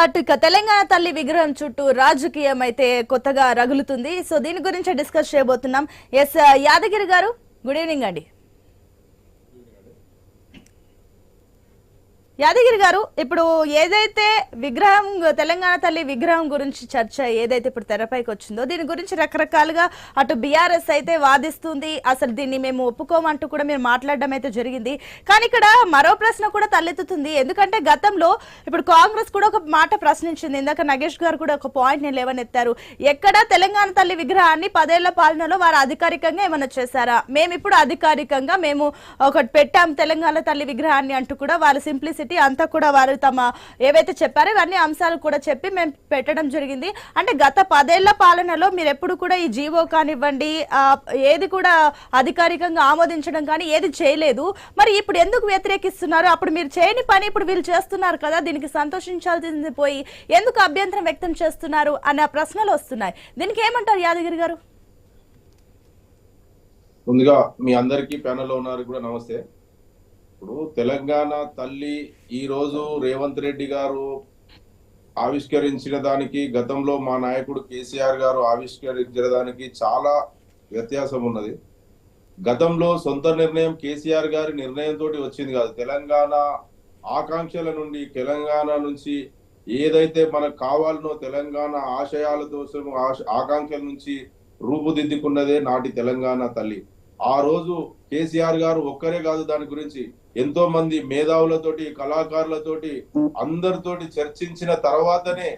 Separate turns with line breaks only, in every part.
అటు తెలంగాణ తల్లి విగ్రహం చుట్టూ రాజకీయం అయితే కొత్తగా రగులుతుంది. సో దీని గురించి డిస్కస్ చేయబోతున్నాం. ఎస్ యాదగిరి గారు గుడ్ ఈవినింగ్ అండి. యాదగిరి గారు ఇప్పుడు ఏదైతే విగ్రహం తెలంగాణ తల్లి విగ్రహం గురించి చర్చ ఏదైతే ఇప్పుడు తెరపైకి వచ్చిందో దీని గురించి రకరకాలుగా అటు బీఆర్ఎస్ అయితే వాదిస్తుంది. అసలు దీన్ని మేము ఒప్పుకోమంటూ కూడా మీరు మాట్లాడడం అయితే జరిగింది. కానీ ఇక్కడ మరో ప్రశ్న కూడా తలెత్తుతుంది. ఎందుకంటే గతంలో ఇప్పుడు కాంగ్రెస్ కూడా ఒక మాట ప్రశ్నించింది. ఇందాక నగేష్ గారు కూడా ఒక పాయింట్ నేను లేవనెత్తారు. ఎక్కడ తెలంగాణ తల్లి విగ్రహాన్ని పదేళ్ళ పాలనలో వారు అధికారికంగా ఏమైనా చేశారా? మేము ఇప్పుడు అధికారికంగా మేము ఒకటి పెట్టాం తెలంగాణ తల్లి విగ్రహాన్ని అంటూ కూడా వాళ్ళ సింప్లిసిటీ అంతా కూడా వారు తమ ఏవైతే చెప్పారో ఇవన్నీ అంశాలు కూడా చెప్పి మేము పెట్టడం జరిగింది. అంటే గత పదేళ్ళ పాలనలో మీరు ఎప్పుడు కూడా ఈ జీవో కానివ్వండి ఏది కూడా అధికారికంగా ఆమోదించడం కానీ ఏది చేయలేదు. మరి ఇప్పుడు ఎందుకు వ్యతిరేకిస్తున్నారు? అప్పుడు మీరు చేయని పని ఇప్పుడు వీళ్ళు చేస్తున్నారు కదా దీనికి సంతోషించాల్సింది పోయి ఎందుకు అభ్యంతరం వ్యక్తం చేస్తున్నారు అన్న ప్రశ్నలు వస్తున్నాయి. దీనికి ఏమంటారు యాదగిరి గారు?
ముందుగా మీ అందరికీ ప్యానల్లో ఉన్నారు కూడా నమస్తే. ఇప్పుడు తెలంగాణ తల్లి ఈరోజు రేవంత్ రెడ్డి గారు ఆవిష్కరించిన దానికి గతంలో మా నాయకుడు కేసీఆర్ గారు ఆవిష్కరించిన దానికి చాలా వ్యత్యాసం ఉన్నది. గతంలో సొంత నిర్ణయం కేసీఆర్ గారి నిర్ణయంతో వచ్చింది కాదు. తెలంగాణ ఆకాంక్షల నుండి తెలంగాణ నుంచి ఏదైతే మనకు కావాలనో తెలంగాణ ఆశయాల కోసం ఆశ- ఆకాంక్షల నుంచి రూపుదిద్దుకున్నదే నాటి తెలంగాణ తల్లి. ఆ రోజు కేసీఆర్ గారు ఒక్కరే కాదు దాని గురించి ఎంతో మంది మేధావులతోటి కళాకారులతోటి అందరితోటి చర్చించిన తర్వాతనే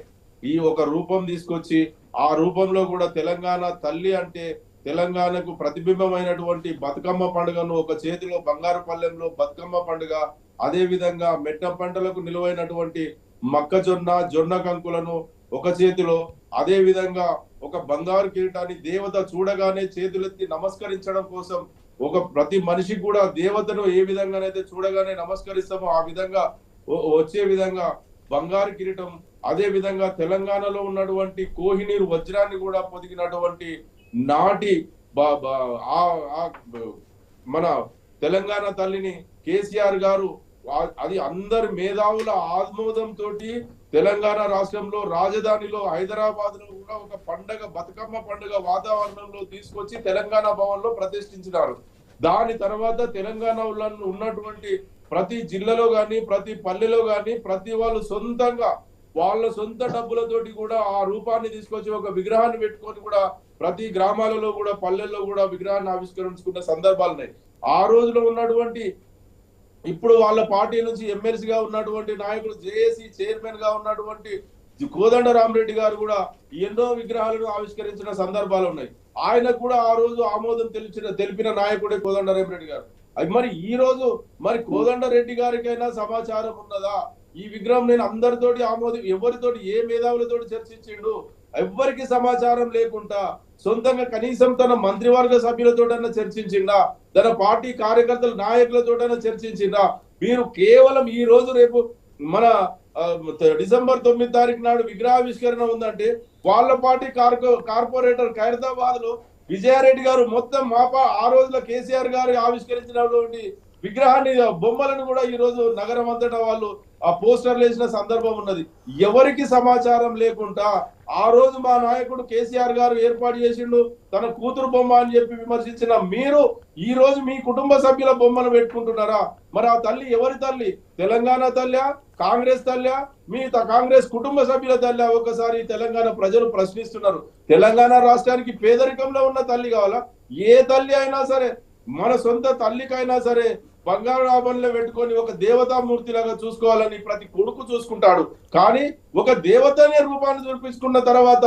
ఈ ఒక రూపం తీసుకొచ్చి ఆ రూపంలో కూడా తెలంగాణ తల్లి అంటే తెలంగాణకు ప్రతిబింబమైనటువంటి బతుకమ్మ పండుగను ఒక చేతిలో బంగారు పల్లెంలో బతుకమ్మ పండుగ అదే విధంగా మెట్ట పంటలకు నిలువైనటువంటి మొక్కజొన్న జొన్న కంకులను ఒక చేతిలో అదే విధంగా ఒక బంగారు కిరీటాన్ని దేవత చూడగానే చేతులెత్తి నమస్కరించడం కోసం ఒక ప్రతి మనిషికి కూడా దేవతను ఏ విధంగానైతే చూడగానే నమస్కరిస్తామో ఆ విధంగా వచ్చే విధంగా బంగారు కిరీటం అదే విధంగా తెలంగాణలో ఉన్నటువంటి కోహినీరు వజ్రాన్ని కూడా పొదిగినటువంటి నాటి ఆ- మన తెలంగాణ తల్లిని కేసీఆర్ గారు అది అందరి మేధావుల ఆమోదం తోటి తెలంగాణ రాష్ట్రంలో రాజధానిలో హైదరాబాద్లో కూడా ఒక పండగ బతుకమ్మ పండుగ వాతావరణంలో తీసుకొచ్చి తెలంగాణ భవన్లో ప్రతిష్ఠించినారు. దాని తర్వాత తెలంగాణలో ఉన్నటువంటి ప్రతి జిల్లాలో గాని ప్రతి పల్లెలో గాని ప్రతి వాళ్ళు సొంతంగా వాళ్ళ సొంత డబ్బులతోటి కూడా ఆ రూపాన్ని తీసుకొచ్చి ఒక విగ్రహాన్ని పెట్టుకొని కూడా ప్రతి గ్రామాలలో కూడా పల్లెల్లో కూడా విగ్రహాన్ని ఆవిష్కరించుకున్న సందర్భాలు ఉన్నాయి ఆ రోజులో ఉన్నటువంటి ఇప్పుడు వాళ్ళ పార్టీ నుంచి ఎమ్మెల్సీగా ఉన్నటువంటి నాయకులు జేఏసీ చైర్మన్గా ఉన్నటువంటి కోదండ రామరెడ్డి గారు కూడా ఎన్నో విగ్రహాలను ఆవిష్కరించిన సందర్భాలు ఉన్నాయి. ఆయన కూడా ఆ రోజు ఆమోదం తెలిసిన తెలిపిన నాయకుడే కోదండరామరెడ్డి గారు. అది మరి ఈ రోజు మరి కోదండరెడ్డి గారికైనా సమాచారం ఉన్నదా? ఈ విగ్రహం నేను అందరితోటి ఆమోదం ఎవరితోటి ఏ మేధావులతోటి చర్చించిండు? ఎవ్వరికి సమాచారం లేకుండా సొంతంగా కనీసం తన మంత్రివర్గ సభ్యులతోటన్నా చర్చించిండా? తన పార్టీ కార్యకర్తల నాయకులతోటైనా చర్చించిందా మీరు కేవలం ఈ రోజు రేపు మన డిసెంబర్ తొమ్మిది తారీఖు నాడు విగ్రహావిష్కరణ ఉందంటే వాళ్ళ పార్టీ కార్పొ కార్పొరేటర్ ఖైరతాబాద్లో విజయారెడ్డి గారు మొత్తం మాపా ఆ రోజుల కేసీఆర్ గారు ఆవిష్కరించినటువంటి విగ్రహాన్ని బొమ్మలను కూడా ఈ రోజు నగరం అంతటా వాళ్ళు ఆ పోస్టర్లు వేసిన సందర్భం ఉన్నది. ఎవరికి సమాచారం లేకుండా ఆ రోజు మా నాయకుడు కేసీఆర్ గారు ఏర్పాటు చేసిండు తన కూతురు బొమ్మ అని చెప్పి విమర్శించిన మీరు ఈ రోజు మీ కుటుంబ సభ్యుల బొమ్మను పెట్టుకుంటున్నారా? మరి ఆ తల్లి ఎవరి తల్లి? తెలంగాణ తల్లా కాంగ్రెస్ తల్లా మీ త- కాంగ్రెస్ కుటుంబ సభ్యుల తల్లి ఒకసారి తెలంగాణ ప్రజలు ప్రశ్నిస్తున్నారు. తెలంగాణ రాష్ట్రానికి పేదరికంలో ఉన్న తల్లి కావాలా? ఏ తల్లి అయినా సరే మన సొంత తల్లికైనా సరే బంగారు ఆభరణలో పెట్టుకొని ఒక దేవతామూర్తి లాగా చూసుకోవాలని ప్రతి కొడుకు చూసుకుంటాడు. కానీ ఒక దేవతనే రూపాన్ని చూపించుకున్న తర్వాత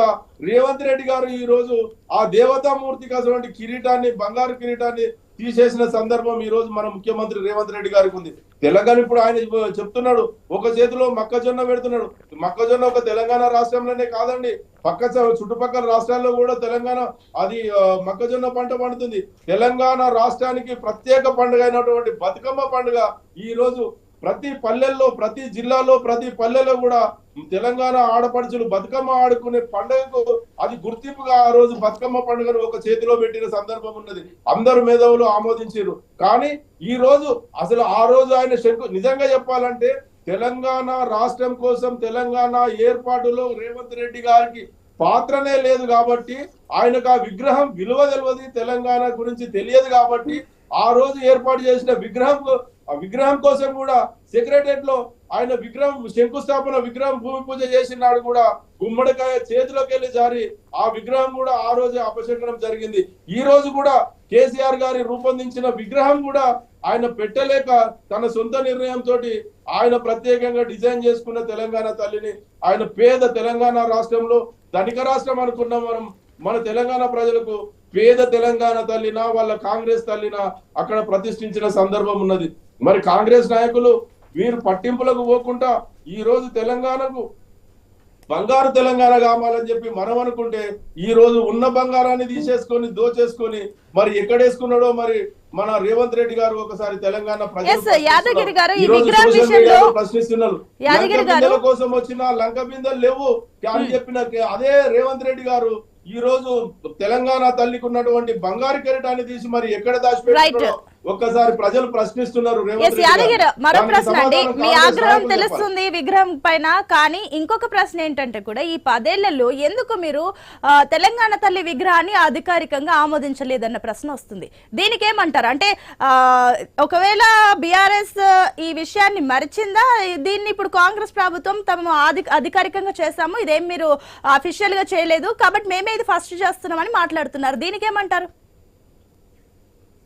రేవంత్ రెడ్డి గారు ఈ రోజు ఆ దేవతామూర్తికి అటువంటి కిరీటాన్ని బంగారు కిరీటాన్ని తీసేసిన సందర్భం ఈ రోజు మన ముఖ్యమంత్రి రేవంత్ రెడ్డి గారికి ఉంది. తెలంగాణ ఇప్పుడు ఆయన చెప్తున్నాడు. ఒక చేతిలో మొక్కజొన్న పెడుతున్నాడు. మొక్కజొన్న ఒక తెలంగాణ రాష్ట్రంలోనే కాదండి. పక్క చుట్టుపక్కల రాష్ట్రాల్లో కూడా తెలంగాణ అది మొక్కజొన్న పంట పండుతుంది. తెలంగాణ రాష్ట్రానికి ప్రత్యేక పండుగ అయినటువంటి బతుకమ్మ పండుగ ఈ రోజు ప్రతి పల్లెల్లో ప్రతి జిల్లాలో ప్రతి పల్లెలో కూడా తెలంగాణ ఆడపడుచులు బతుకమ్మ ఆడుకునే పండుగకు అది గుర్తింపుగా ఆ రోజు బతుకమ్మ పండుగను ఒక చేతిలో పెట్టిన సందర్భం ఉన్నది. అందరు మేధావులు ఆమోదించారు. కానీ ఈ రోజు అసలు ఆ రోజు ఆయన శంకు నిజంగా చెప్పాలంటే తెలంగాణ రాష్ట్రం కోసం తెలంగాణ ఏర్పాటులో రేవంత్ రెడ్డి గారికి పాత్రనే లేదు కాబట్టి ఆయనకు ఆ విగ్రహం విలువ తెలియదు తెలంగాణ గురించి తెలియదు కాబట్టి ఆ రోజు ఏర్పాటు చేసిన విగ్రహం ఆ విగ్రహం కోసం కూడా సెక్రటరియట్లో ఆయన విగ్రహం శంకుస్థాపన విగ్రహం భూమి పూజ చేసినాడు కూడా గుమ్మడికాయ చేతిలోకి వెళ్ళి జారి ఆ విగ్రహం కూడా ఆ రోజే అపశకనం జరిగింది. ఈ రోజు కూడా కేసీఆర్ గారి రూపొందించిన విగ్రహం కూడా ఆయన పెట్టలేక తన సొంత నిర్ణయంతో ఆయన ప్రత్యేకంగా డిజైన్ చేసుకున్న తెలంగాణ తల్లిని ఆయన పేద తెలంగాణ రాష్ట్రంలో ధనిక రాష్ట్రం అనుకున్న మనం. మన తెలంగాణ ప్రజలకు పేద తెలంగాణ తల్లినా వాళ్ళ కాంగ్రెస్ తల్లినా అక్కడ ప్రతిష్ఠించిన సందర్భం ఉన్నది. మరి కాంగ్రెస్ నాయకులు వీరు పట్టింపులకు పోకుండా ఈ రోజు తెలంగాణకు బంగారు తెలంగాణ కావాలని చెప్పి మనం అనుకుంటే ఈ రోజు ఉన్న బంగారాన్ని తీసేసుకొని దోచేసుకొని మరి ఎక్కడేసుకున్నాడో మరి మన రేవంత్ రెడ్డి గారు ఒకసారి తెలంగాణ
యాదగిరి గారు, ఈ విగ్రహం విషయంలో
ప్రశ్నిస్తున్నారు.
యాదగిరి గారు-
కోసం వచ్చిన లంక బిందెలు లేవు. అని చెప్పిన కే- అదే రేవంత్ రెడ్డి గారు ఈ రోజు తెలంగాణ తల్లికి ఉన్నటువంటి బంగారు కెరటాన్ని తీసి మరి ఎక్కడ దాచిపెట్టారో ఒక్కసారి ప్రజలు ప్రశ్నిస్తున్నారు
మరో ప్రశ్న అండి. మీ ఆగ్రహం. తెలుస్తుంది విగ్రహం పైన కానీ ఇంకొక ప్రశ్న ఏంటంటే కూడా ఈ పదేళ్ళలో ఎందుకు మీరు తెలంగాణ తల్లి విగ్రహాన్ని అధికారికంగా ఆమోదించలేదన్న ప్రశ్న వస్తుంది. దీనికి ఏమంటారు అంటే ఒకవేళ బిఆర్ఎస్ ఈ విషయాన్ని మరిచిందా? దీన్ని ఇప్పుడు కాంగ్రెస్ ప్రభుత్వం తమ అధి- అధికారికంగా చేశాము. ఇదేం మీరు అఫీషియల్గా చేయలేదు. కాబట్టి మేమే ఇది ఫస్ట్ చేస్తున్నామని మాట్లాడుతున్నారు. దీనికి ఏమంటారు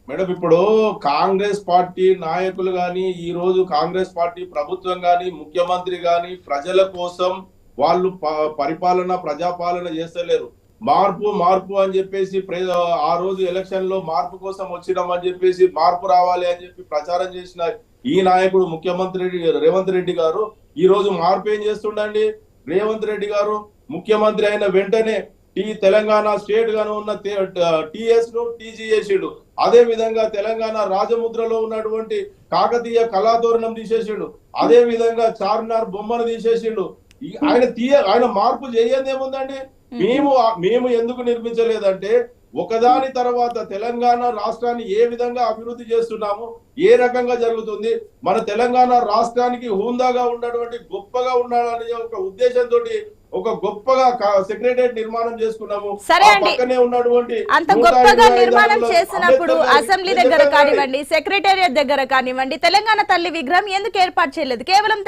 మేడం ఇప్పుడు కాంగ్రెస్ పార్టీ నాయకులు గాని ఈ రోజు కాంగ్రెస్ పార్టీ ప్రభుత్వం గాని ముఖ్యమంత్రి గాని ప్రజల కోసం వాళ్ళు ప- పరిపాలన ప్రజాపాలన చేస్తలేరు. మార్పు మార్పు అని చెప్పేసి ఆ రోజు ఎలక్షన్లో మార్పు కోసం వచ్చినామని చెప్పేసి మార్పు రావాలి అని చెప్పి ప్రచారం చేసిన ఈ నాయకుడు ముఖ్యమంత్రి రేవంత్ రెడ్డి గారు ఈ రోజు మార్పు ఏం చేస్తుండండి? రేవంత్ రెడ్డి గారు ముఖ్యమంత్రి అయిన వెంటనే టీ తెలంగాణ స్టేట్ గాను ఉన్న టిఎస్ను టీజీ చేసిండు అదే విధంగా తెలంగాణ రాజముద్రలో ఉన్నటువంటి కాకతీయ కళాతోరణం తీసేసిండు. అదే విధంగా చార్మినార్ బొమ్మను తీసేసిండు. ఆయన తీయ ఆయన మార్పు చేయంది ఏముందండి? మేము. మేము ఎందుకు నిర్మించలేదంటే ఒకదాని తర్వాత తెలంగాణ రాష్ట్రాన్ని ఏ విధంగా అభివృద్ధి చేస్తున్నాము ఏ రకంగా జరుగుతుంది మన తెలంగాణ రాష్ట్రానికి హుందాగా ఉన్నటువంటి గొప్పగా ఉండాలనే ఒక ఉద్దేశంతో ఒక గొప్పగా సెక్రటరియట్ నిర్మాణం చేసుకున్నాము.
సరే అండి.
ఉన్నటువంటి
అంత గొప్పగా నిర్మాణం చేసినప్పుడు అసెంబ్లీ దగ్గర
గారి-
కానివ్వండి సెక్రటేరియట్ దగ్గర కానివ్వండి తెలంగాణ తల్లి విగ్రహం ఎందుకు ఏర్పాటు చేయలేదు? కేవలం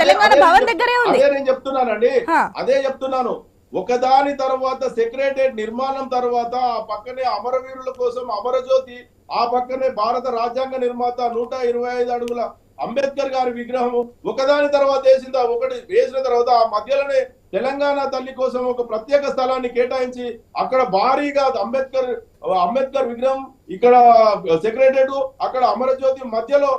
తెలంగాణ భవన్ దగ్గరే ఉంది.
నేను చెప్తున్నానండి. అదే చెప్తున్నాను. ఒకదాని తర్వాత సెక్రటరియట్ నిర్మాణం తర్వాత ఆ పక్కనే అమరవీరుల కోసం అమరజ్యోతి ఆ పక్కనే భారత రాజ్యాంగ నిర్మాత నూట ఇరవై ఐదు అడుగుల అంబేద్కర్ గారి విగ్రహం ఒకదాని తర్వాత వేసిందా ఒకటి వేసిన తర్వాత ఆ మధ్యలోనే తెలంగాణ తల్లి కోసం ఒక ప్రత్యేక స్థలాన్ని కేటాయించి అక్కడ భారీగా అంబేద్కర్ అంబేద్కర్ విగ్రహం ఇక్కడ సెక్రటరేట్ అక్కడ అమరజ్యోతి మధ్యలో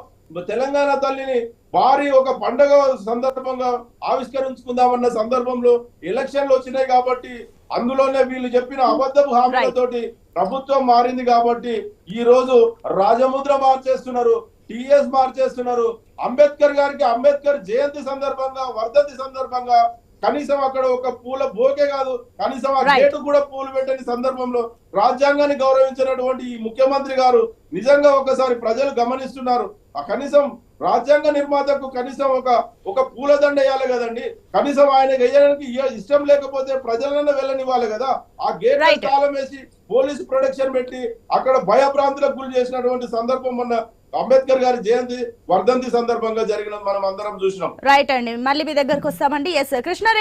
తెలంగాణ తల్లిని భారీ ఒక పండగ సందర్భంగా ఆవిష్కరించుకుందామన్న సందర్భంలో ఎలక్షన్లు వచ్చినాయి కాబట్టి అందులోనే వీళ్ళు చెప్పిన అబద్ధపు హామీలతోటి ప్రభుత్వం మారింది కాబట్టి ఈ రోజు రాజముద్ర మార్చేస్తున్నారు టిఎస్ మార్చేస్తున్నారు. అంబేద్కర్ గారికి అంబేద్కర్ జయంతి సందర్భంగా వర్ధంతి సందర్భంగా కనీసం అక్కడ ఒక పూల బోకే కాదు కనీసం ఆ. గేటు కూడా పూలు పెట్టని సందర్భంలో రాజ్యాంగాన్ని గౌరవించినటువంటి ఈ ముఖ్యమంత్రి గారు నిజంగా ఒకసారి ప్రజలు గమనిస్తున్నారు ఆ కనీసం రాజ్యాంగ నిర్మాతకు కనీసం ఒక ఒక పూలదండ వేయాలి కదండి కనీసం ఆయన వేయడానికి ఇష్టం లేకపోతే ప్రజలన్నా వెళ్ళనివ్వాలి కదా ఆ గేట్. తాళం వేసి పోలీసు ప్రొటెక్షన్ పెట్టి అక్కడ భయభ్రాంతులకు గురి చేసినటువంటి సందర్భం మొన్న అంబేద్కర్ గారి జయంతి వర్ధంతి సందర్భంగా జరిగిన మనం అందరం చూసినాం.
రైట్ అండి మళ్ళీ మీ దగ్గరకు వస్తామండి. ఎస్ కృష్ణ